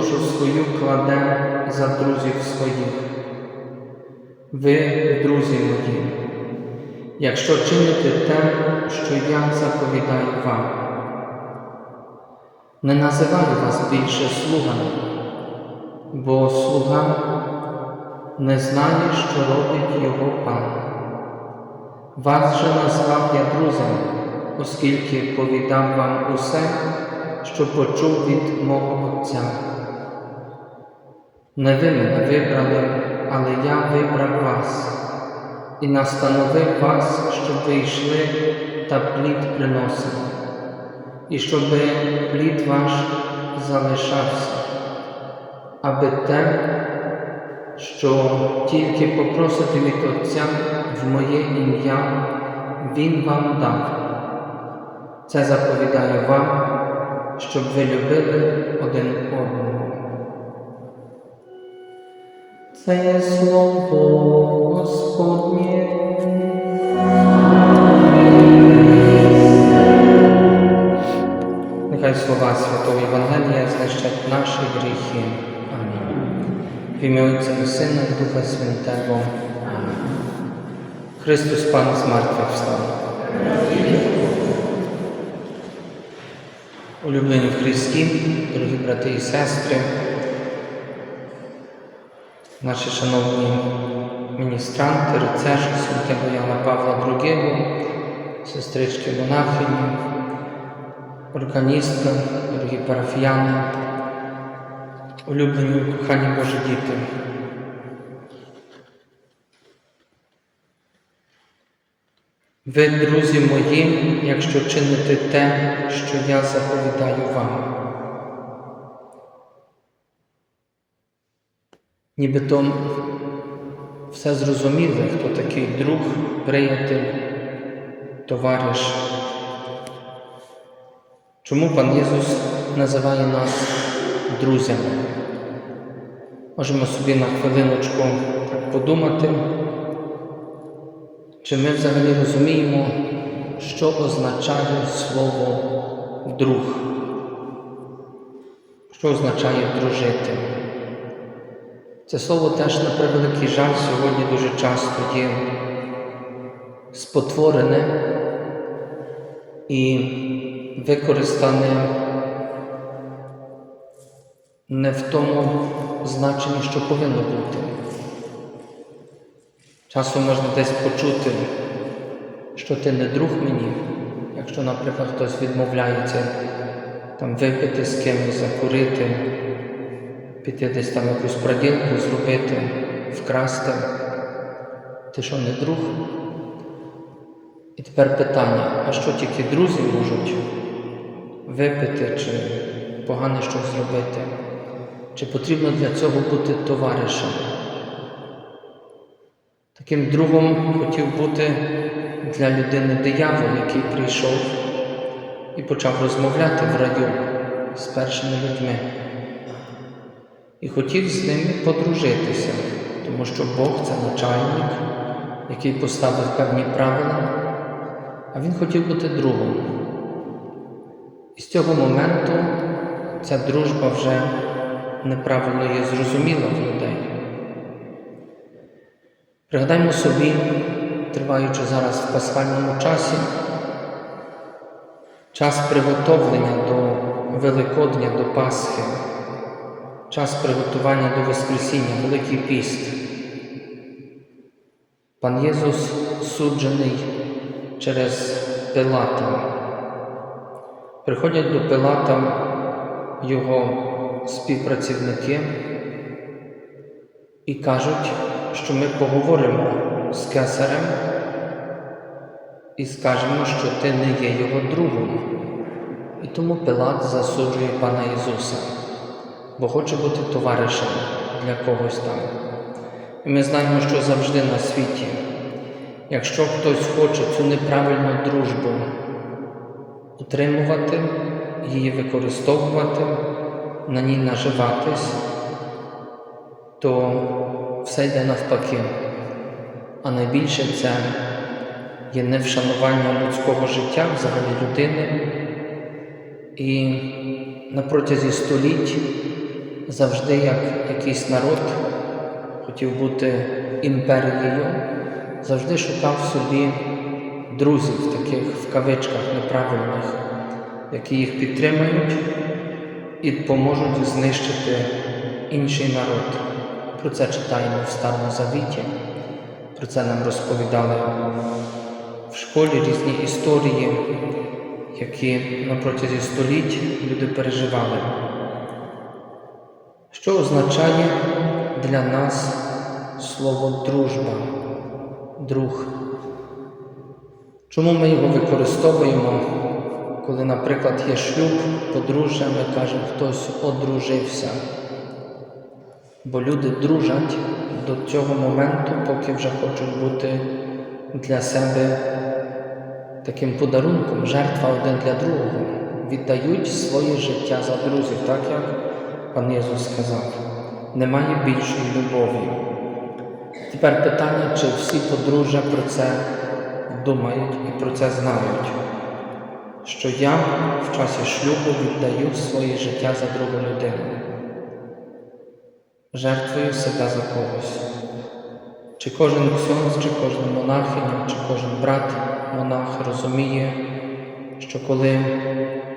душу свою кладе за друзів своїх. Ви, друзі мої, якщо чините те, що я заповідаю вам. Не називаю вас більше слугами, бо слуга не знає, що робить його пан. Вас же назвав я друзями, оскільки повідав вам усе, що почув від мого Отця. Не ви мене вибрали, але я вибрав вас і настановив вас, щоб ви йшли та плід приносили і щоб плід ваш залишався, аби те, що тільки попросите від Отця в моє ім'я, Він вам дав. Це заповідаю вам, щоб ви любили один одного. Це слово Господнє. Нехай слова Святого Євангелія знищать наші гріхи. Амінь. В ім'я Отця і Сина і Духа Святого. Амінь. Христос Пан з мертвих встав. Улюблені в Христі, дорогі брати і сестри, наші шановні міністранти, рицежі святого Яна Павла II, сестрички монахині, органістка, дорогі парафіяни, улюблені кохані Божі діти. Ви, друзі мої, якщо чините те, що я заповідаю вам. Нібито все зрозуміло, хто такий друг, приятель, товариш. Чому пан Єсус називає нас друзями? Можемо собі на хвилиночку подумати, чи ми взагалі розуміємо, що означає слово друг, що означає дружити. Це слово теж, на превеликий жаль, сьогодні дуже часто є спотворене і використане не в тому значенні, що повинно бути. Часом можна десь почути, що ти не друг мені, якщо, наприклад, хтось відмовляється там випити з кимось, закурити, піти десь там якусь проділку зробити, вкрасти. Ти що, не друг? І тепер питання, а що тільки друзі можуть випити чи погане щось зробити? Чи потрібно для цього бути товаришем? Таким другом хотів бути для людини диявол, який прийшов і почав розмовляти в раю з першими людьми. І хотів з ними подружитися, тому що Бог це начальник, який поставив певні правила, а він хотів бути другом. І з цього моменту ця дружба вже неправильно є зрозуміла в людей. Пригадаймо собі, триваючи зараз в пасхальному часі, час приготовлення до Великодня, до Пасхи, час приготування до Воскресіння, Великий піст. Пан Єсус суджений через Пилата. Приходять до Пилата його співпрацівники і кажуть, що ми поговоримо з кесарем і скажемо, що ти не є його другом. І тому Пилат засуджує пана Ісуса, бо хоче бути товаришем для когось там. І ми знаємо, що завжди на світі, якщо хтось хоче цю неправильну дружбу утримувати, її використовувати, на ній наживатись, то все йде навпаки. А найбільше це є невшанування людського життя, взагалі людини. І на протязі століть завжди як якийсь народ хотів бути імперією, завжди шукав собі друзів, таких в кавичках неправильних, які їх підтримають і поможуть знищити інший народ. Про це читаємо в Старому Завіті, про це нам розповідали в школі різні історії, які протязі століть люди переживали. Що означає для нас слово дружба, друг? Чому ми його використовуємо, коли, наприклад, є шлюб, подружжя, ми кажемо, хтось одружився? Бо люди дружать до цього моменту, поки вже хочуть бути для себе таким подарунком, жертва один для другого, віддають своє життя за друзів, так як пан Єсус сказав. Немає більшої любові. Тепер питання, чи всі подружжя про це думають і про це знають, що я в часі шлюбу віддаю своє життя за другу людину, жертвую себе за когось. Чи кожен ксьонз, чи кожен монахиня, чи кожен брат монах розуміє, що коли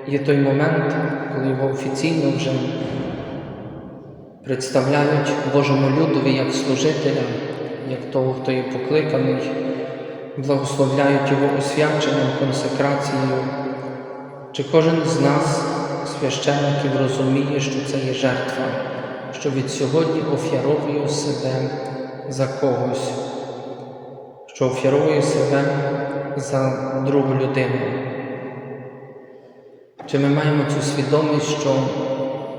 є той момент, коли його офіційно вже представляють Божому людові як служителя, як того, хто є покликаний, благословляють його освяченням, консекрацією, чи кожен з нас, священників, розуміє, що це є жертва, що від сьогодні офяровує себе за когось, що офярує себе за другу людину. Чи ми маємо цю свідомість, що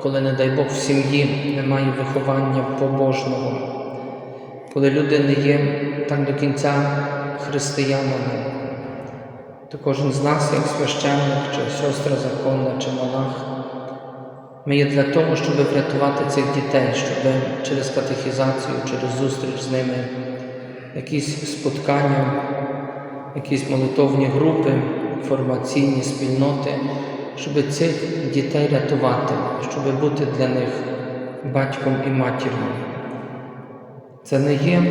коли, не дай Бог, в сім'ї немає виховання побожного, коли люди не є так до кінця християнами, то кожен з нас, як священник, чи сестра законна, чи монах, ми є для того, щоб врятувати цих дітей, щоб через катехізацію, через зустріч з ними, якісь споткання, якісь молитовні групи, формаційні спільноти, щоб цих дітей рятувати, щоб бути для них батьком і матір'ю. Це не є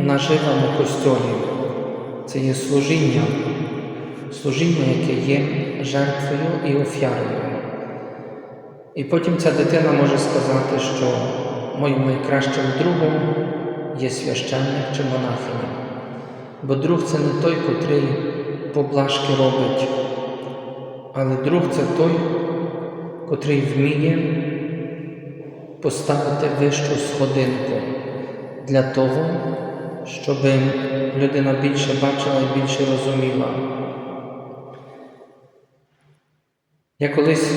нажива на костьолі, це є служіння, служіння, яке є жертвою і офярою. І потім ця дитина може сказати, що моїм найкращим другом є священник чи монахиня. Бо друг це не той, котрий поблажки робить, але друг це той, котрий вміє поставити вищу сходинку для того, щоб людина більше бачила і більше розуміла. Я колись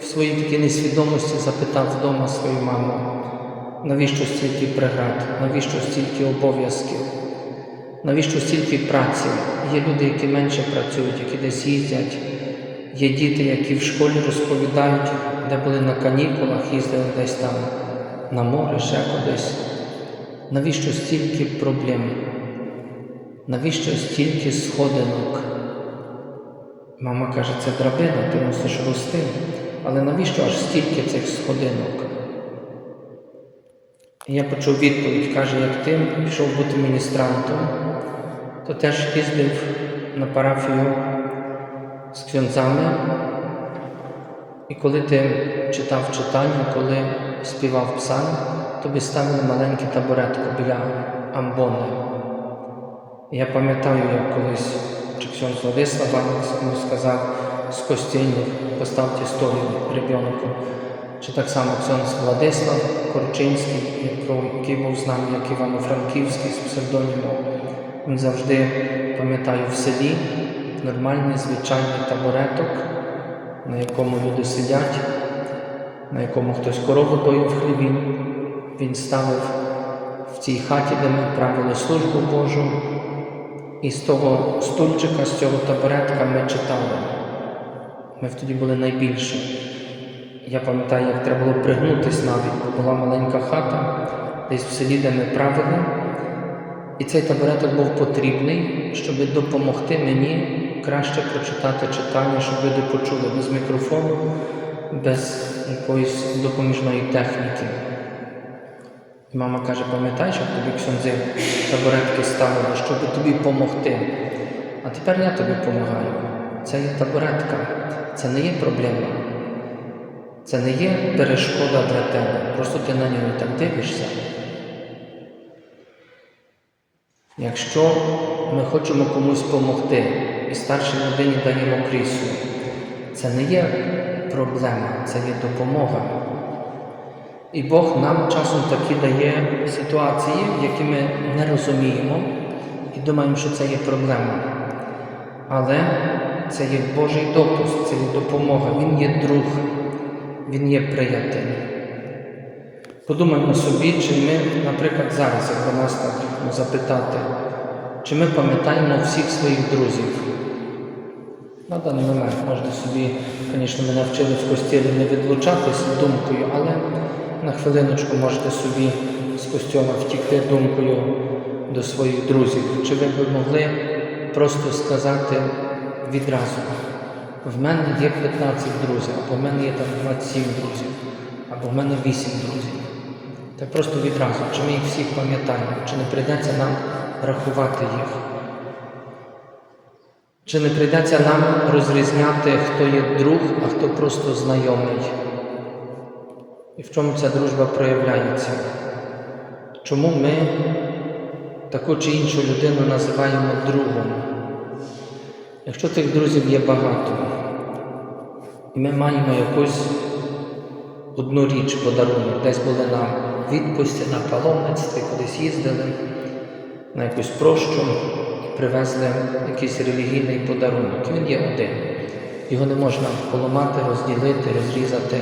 в своїй такій несвідомості запитав вдома свою маму, навіщо стільки преград, навіщо стільки обов'язків, навіщо стільки праці? Є люди, які менше працюють, які десь їздять. Є діти, які в школі розповідають, де були на канікулах, їздили десь там на море, ще кудись. Навіщо стільки проблем? Навіщо стільки сходинок? Мама каже, це драбина, ти мусиш рости. Але навіщо аж стільки цих сходинок? Я почув відповідь, каже, як ти пішов бути міністрантом, то теж їздив на парафію з ксьонцами. І коли ти читав читання, коли співав псалм, тобі ставили маленьку табуретку біля амбони. Я пам'ятаю, як колись чи ксьон Владислав йому сказав з костільних поставте столик ребенку. Чи так само ксьон Владислав Корчинський, який був з нами, як Івано-Франківський з псевдонімом. Він завжди пам'ятаю, в селі нормальний звичайний табуреток, на якому люди сидять, на якому хтось корову доїв хліві. Він ставив в цій хаті, де ми правили службу Божу. І з того стульчика, з цього табуретка ми читали. Ми тоді були найбільші. Я пам'ятаю, як треба було пригнутися навіть, бо була маленька хата, десь в селі, де ми правили. І цей табуреток був потрібний, щоб допомогти мені краще прочитати читання, щоб люди почули без мікрофону, без якоїсь допоміжної техніки. І мама каже, пам'ятаєш, як тобі ксьонзи табуретки ставили, щоб тобі допомогти. А тепер я тобі допомагаю. Це є табуретка, це не є проблема. Це не є перешкода для тебе. Просто ти на нього так дивишся. Якщо ми хочемо комусь допомогти і старшій людині даємо крісло, це не є проблема, це є допомога. І Бог нам часом такі дає ситуації, які ми не розуміємо і думаємо, що це є проблема. Але це є Божий допуск, це є допомога, Він є друг, Він є приятель. Подумаймо собі, чи ми, наприклад, зараз, як до нас так запитати, чи ми пам'ятаємо всіх своїх друзів. На даний момент можна собі, звісно, ми навчили в костілі не відлучатися думкою, але на хвилиночку можете собі з костьола втікти думкою до своїх друзів. Чи ви б могли просто сказати відразу, в мене є 15 друзів, або в мене є там 27 друзів, або в мене 8 друзів. Так просто відразу, чи ми їх всіх пам'ятаємо, чи не прийдеться нам рахувати їх. Чи не прийдеться нам розрізняти, хто є друг, а хто просто знайомий? І в чому ця дружба проявляється? Чому ми таку чи іншу людину називаємо другом? Якщо тих друзів є багато, і ми маємо якусь одну річ, подарунок, десь були на відпусті, на паломництві, кудись їздили, на якусь прощу, привезли якийсь релігійний подарунок. Він є один. Його не можна поламати, розділити, розрізати.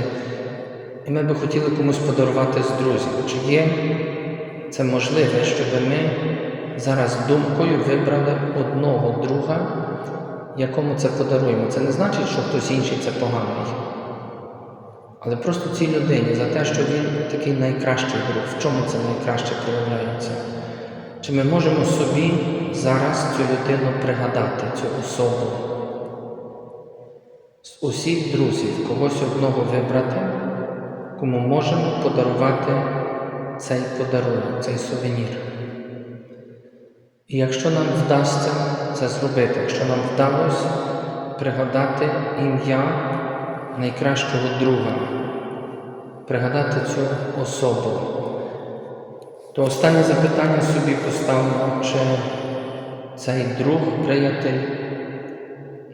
І ми би хотіли комусь подарувати з друзів. Чи є це можливе, щоб ми зараз думкою вибрали одного друга, якому це подаруємо? Це не значить, що хтось інший це поганий. Але просто цій людині за те, що він такий найкращий друг, в чому це найкраще проявляється? Чи ми можемо собі зараз цю людину пригадати, цю особу? З усіх друзів когось одного вибрати, кому можемо подарувати цей подарунок, цей сувенір. І якщо нам вдасться це зробити, якщо нам вдалося пригадати ім'я найкращого друга, пригадати цю особу, то останнє запитання собі поставимо, чи цей друг, приятель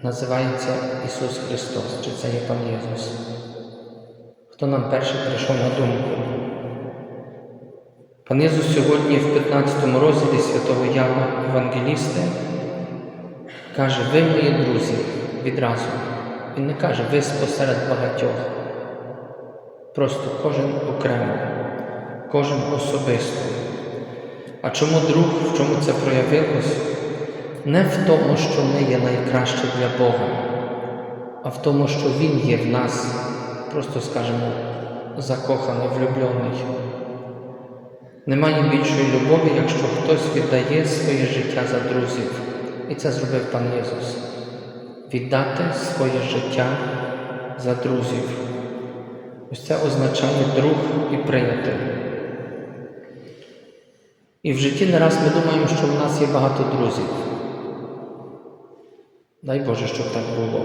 називається Ісус Христос, чи це є Пан Єсус. Хто нам перший прийшов на думку? Пан Єсус сьогодні в 15 розділі святого Яна Євангеліста каже, ви мої друзі відразу. Він не каже, ви посеред багатьох. Просто кожен окремо, кожен особисто. А чому друг, в чому це проявилось? Не в тому, що ми є найкраще для Бога, а в тому, що Він є в нас, просто скажемо, закоханий, влюблений. Немає більшої любові, якщо хтось віддає своє життя за друзів. І це зробив пан Єсус. Віддати своє життя за друзів. Ось це означає друг і приятель. І в житті не раз ми думаємо, що в нас є багато друзів. Дай Боже, щоб так було.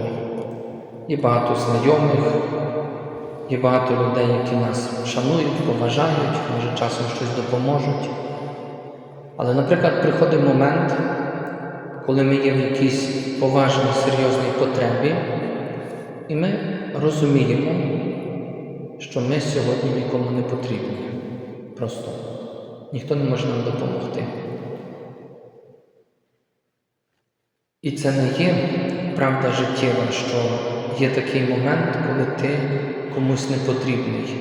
Є багато знайомих, є багато людей, які нас шанують, поважають, може часом щось допоможуть. Але, наприклад, приходить момент, коли ми є в якійсь поважній, серйозній потребі, і ми розуміємо, що ми сьогодні нікому не потрібні. Просто ніхто не може нам допомогти. І це не є правда життєва, що є такий момент, коли ти комусь не потрібний.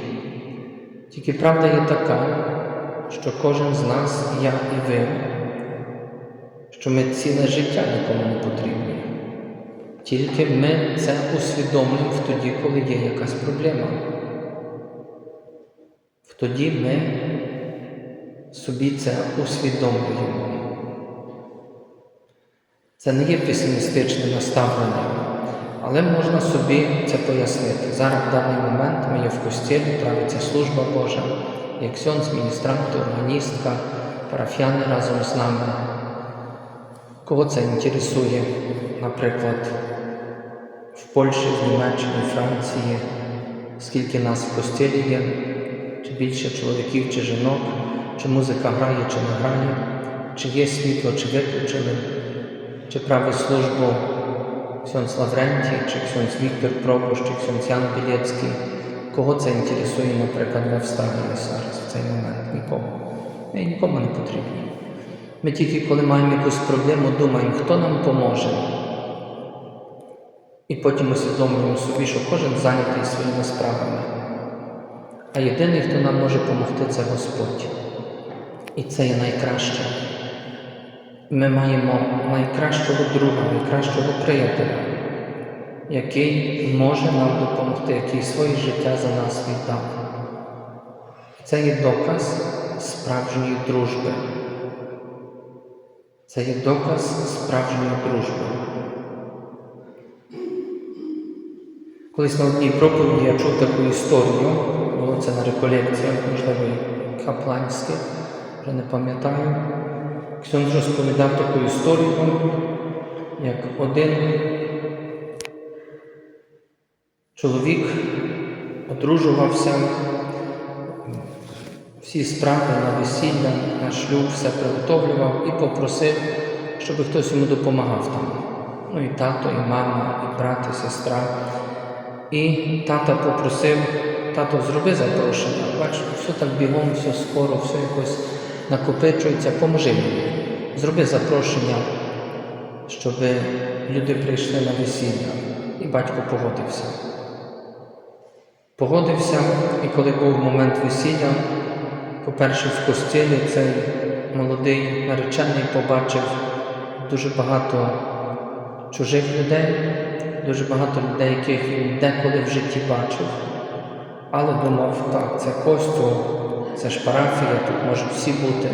Тільки правда є така, що кожен з нас, я і ви, що ми ціле життя нікому не потрібні. Тільки ми це усвідомлюємо в тоді, коли є якась проблема. В тоді ми собі це усвідомлюємо. Це не є песимістичне наставлення, але можна собі це пояснити. Зараз в даний момент ми є в костілі, правиться служба Божа, як сьонс, міністрант, органістка, парафіяни разом з нами. Кого це інтересує, наприклад, в Польщі, в Німеччині, Франції, скільки нас в костілі є, чи більше чоловіків, чи жінок, чи музика грає, чи не грає, чи є світло, чи виключили, чи править службу ксьонс Лаврентій, чи ксьонс Віктор Пробуш, чи ксьонс Ян Білецький. Кого це інтересує, наприклад, в Австралії зараз в цей момент? Нікого. Ми нікому не потрібні. Ми тільки коли маємо якусь проблему, думаємо, хто нам поможе. І потім усвідомлюємо собі, що кожен зайнятий своїми справами. А єдиний, хто нам може допомогти, це Господь. І це є найкраще. Ми маємо найкращого друга, найкращого приятеля, який може нам допомогти, який своє життя за нас віддав. Це є доказ справжньої дружби. Це є доказ справжньої дружби. Колись на одній проповіді я чув таку історію, було це на реколекціях, можливо, капланських, вже не пам'ятаю. Ксьонз розповідав таку історію, як один чоловік одружувався, всі справи на весілля, на шлюб, все приготовлював і попросив, щоб хтось йому допомагав там. Ну і тато, і мама, і брат, і сестра. І тата попросив, тато, зроби запрошення. Бачиш, все так бігом, все скоро, все якось накопичується, поможи мені. Зроби запрошення, щоб люди прийшли на весілля. І батько погодився. Погодився, і коли був момент весілля, по-перше, в костілі цей молодий наречений побачив дуже багато чужих людей, дуже багато людей, яких він деколи в житті бачив, але думав, так, це костюм, це ж парафія, тут можуть всі бути,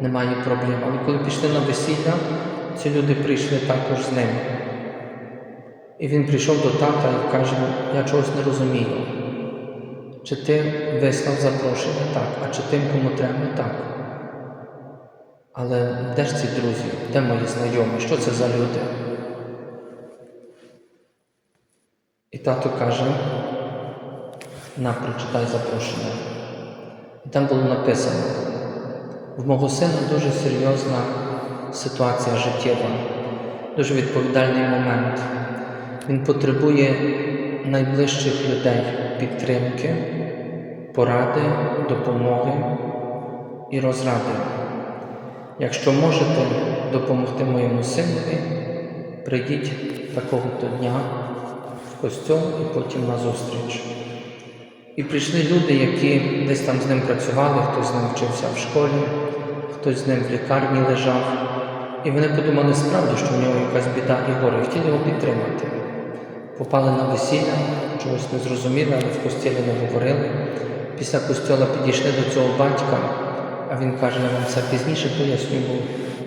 немає проблем. Але коли пішли на весілля, ці люди прийшли також з ним. І він прийшов до тата і каже, я чогось не розумію. Чи ти вислав запрошення? Так. А чи тим, кому треба? Так. Але де ж ці друзі? Де мої знайомі? Що це за люди? І тато каже, на, прочитай запрошення. І там було написано, в мого сина дуже серйозна ситуація життєва, дуже відповідальний момент. Він потребує найближчих людей підтримки, поради, допомоги і розради. Якщо можете допомогти моєму синові, прийдіть такого-то дня в костьол і потім на зустріч. І прийшли люди, які десь там з ним працювали, хтось з ним вчився в школі, хтось з ним в лікарні лежав. І вони подумали справді, що в нього якась біда і горе, хотіли його підтримати. Попали на весілля, чогось не зрозуміли, але в костілі не говорили. Після костьола підійшли до цього батька, а він каже, я вам це пізніше поясню, бо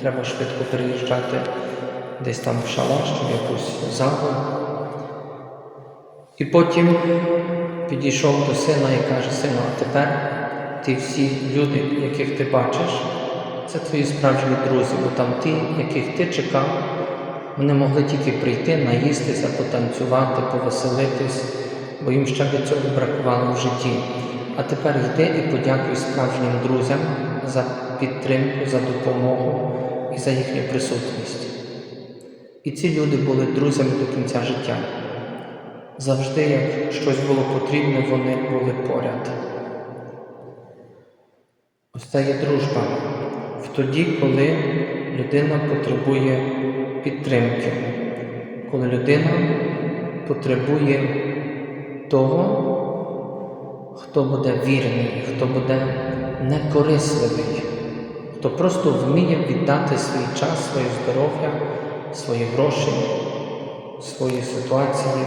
треба швидко переїжджати десь там в шалаш чи в якусь залу. І потім підійшов до сина і каже, сину, а тепер ті всі люди, яких ти бачиш, це твої справжні друзі, бо там ті, яких ти чекав, вони могли тільки прийти, наїстися, потанцювати, повеселитись, бо їм ще від цього бракувало в житті. А тепер йди і подякуй справжнім друзям за підтримку, за допомогу і за їхню присутність. І ці люди були друзями до кінця життя. Завжди, як щось було потрібно, вони були поряд. Ось це є дружба в тоді, коли людина потребує підтримки, коли людина потребує того, хто буде вірний, хто буде некорисливий, хто просто вміє віддати свій час, своє здоров'я, свої гроші, свої ситуації.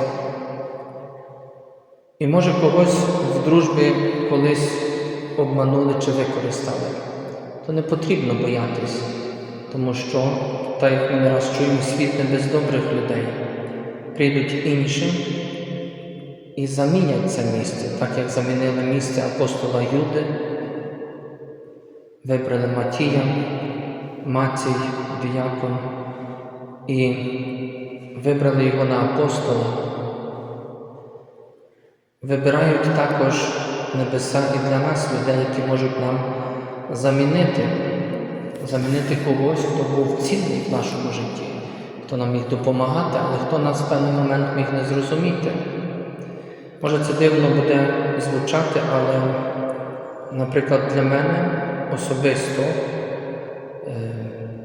І може когось в дружбі колись обманули чи використали, то не потрібно боятись, тому що, так як ми не раз чуємо, світ не без добрих людей, прийдуть інші і замінять це місце, так як замінили місце апостола Юди, вибрали Матія, Мацій, діякон, і вибрали його на апостола. Вибирають також небеса і для нас людей, які можуть нам замінити, замінити когось, хто був цінний в нашому житті, хто нам міг допомагати, але хто нас в певний момент міг не зрозуміти. Може, це дивно буде звучати, але, наприклад, для мене особисто е,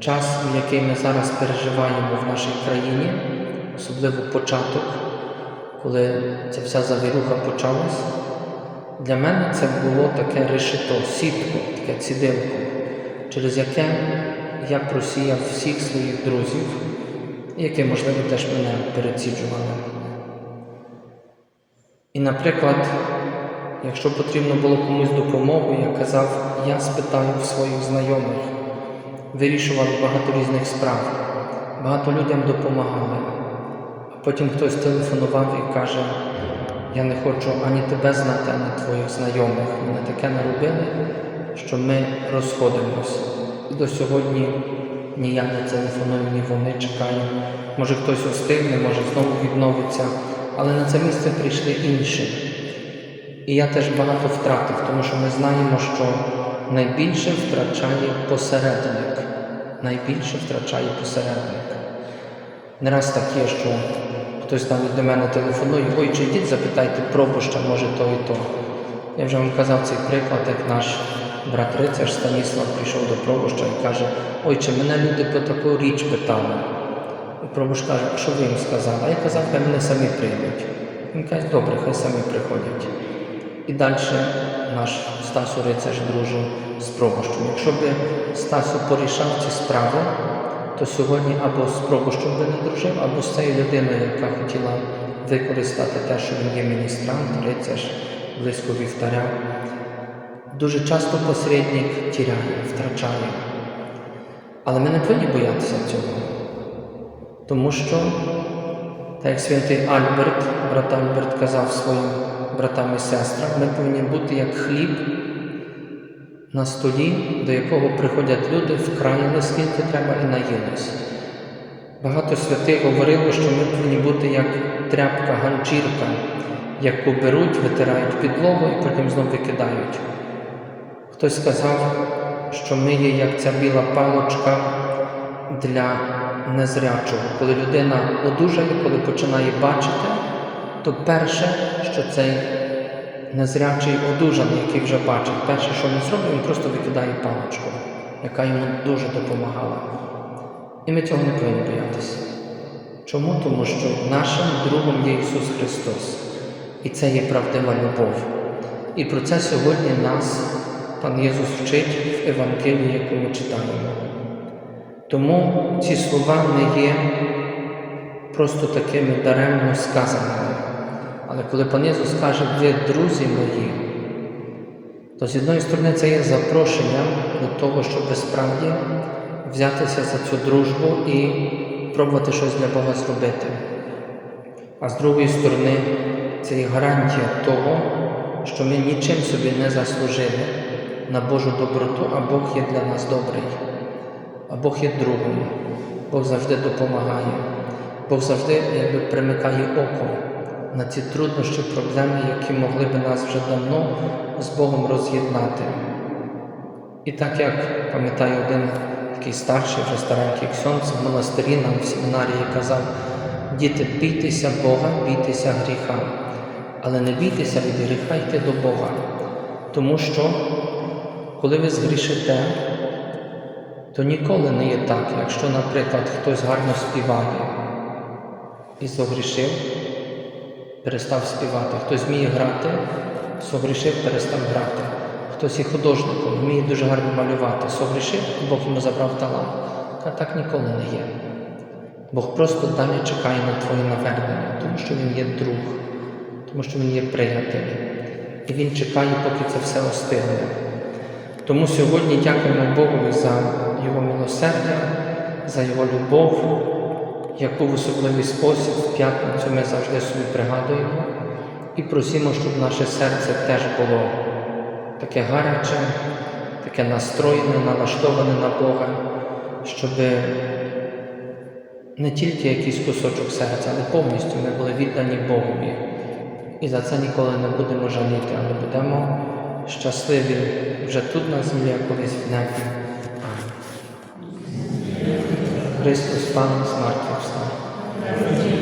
час, який ми зараз переживаємо в нашій країні, особливо початок, коли ця вся завіруха почалась, для мене це було таке решето, сітко, таке цідилко, через яке я просіяв всіх своїх друзів, які, можливо, теж мене переціджували. І, наприклад, якщо потрібно було комусь допомогу, я казав, я спитаю в своїх знайомих, вирішували багато різних справ, багато людям допомагали. Потім хтось телефонував і каже, я не хочу ані тебе знати, ані твоїх знайомих. Мене таке наробили, що ми розходимось. І до сьогодні ні я не телефоную, ні вони чекаємо. Може хтось остигне, може знову відновиться, але на це місце прийшли інші. І я теж багато втратив, тому що ми знаємо, що найбільше втрачає посередник. Найбільше втрачає посередник. Не раз так є, що хтось навіть до мене телефонує, ой, чи йдіть, запитайте пробуща, може то і то. Я вже вам казав цей приклад, як наш брат Рицар Станіслав прийшов до пробуща і каже, ой, чи мене люди про таку річ питали. Пробуш каже, що ви їм сказали? А я казав, хай мене самі прийдуть. Він каже, добре, хай самі приходять. І далі наш Стасу Рицар дружив з пробущем. Якщо б Стасу порішав ці справи, то сьогодні або з пробущем би не дружив, або з цією людиною, яка хотіла використати те, що він є міністрант, рицар, близько вівтаря. Дуже часто посередник тіряє, втрачає. Але ми не повинні боятися цього. Тому що, так як святий Альберт, брат Альберт казав своїм братам і сестрам, ми повинні бути як хліб на столі, до якого приходять люди, вкраїли скільки треба і наїлись. Багато святих говорило, що ми повинні бути як тряпка, ганчірка, яку беруть, витирають підлогу і потім знову викидають. Хтось сказав, що ми є як ця біла палочка для незрячого. Коли людина одужає, коли починає бачити, то перше, що цей незрячий одужаний, який вже бачить, перше, що він зробить, він просто викидає паличку, яка йому дуже допомагала. І ми цього не повинні боятися. Чому? Тому що нашим другом є Ісус Христос. І це є правдива любов. І про це сьогодні нас Пан Єсус вчить в Евангелії, яку ми читаємо. Тому ці слова не є просто такими даремно сказаними. Але коли пан Єсус каже, ви друзі мої, то з одної сторони це є запрошення до того, щоб справді взятися за цю дружбу і пробувати щось для Бога зробити. А з другої сторони, це є гарантія того, що ми нічим собі не заслужили на Божу доброту, а Бог є для нас добрий, а Бог є другом, Бог завжди допомагає, Бог завжди якби примикає око на ці труднощі, проблеми, які могли би нас вже давно з Богом роз'єднати. І так як пам'ятаю один такий старший, вже старенький ксьонц в монастирі нам в семінарії казав, діти, бійтеся Бога, бійтеся гріха, але не бійтеся від гріха йти до Бога. Тому що, коли ви згрішите, то ніколи не є так, якщо, наприклад, хтось гарно співає і зогрішив, перестав співати, хтось вміє грати, согрішив, перестав грати. Хтось є художником, вміє дуже гарно малювати, согрішив, Бог йому забрав талант. Та так ніколи не є. Бог просто далі чекає на твоє навернення, тому що Він є друг, тому що Він є приятель. І Він чекає, поки це все остигне. Тому сьогодні дякуємо Богу за Його милосердя, за Його любов, яку в особливий спосіб в п'ятницю ми завжди собі пригадуємо, і просимо, щоб наше серце теж було таке гаряче, таке настроєне, налаштоване на Бога, щоб не тільки якийсь кусочок серця, але повністю ми були віддані Богові. І за це ніколи не будемо жаліти, але будемо щасливі вже тут на землі, а колись в небі. Христос Пан з мертвих Thank you.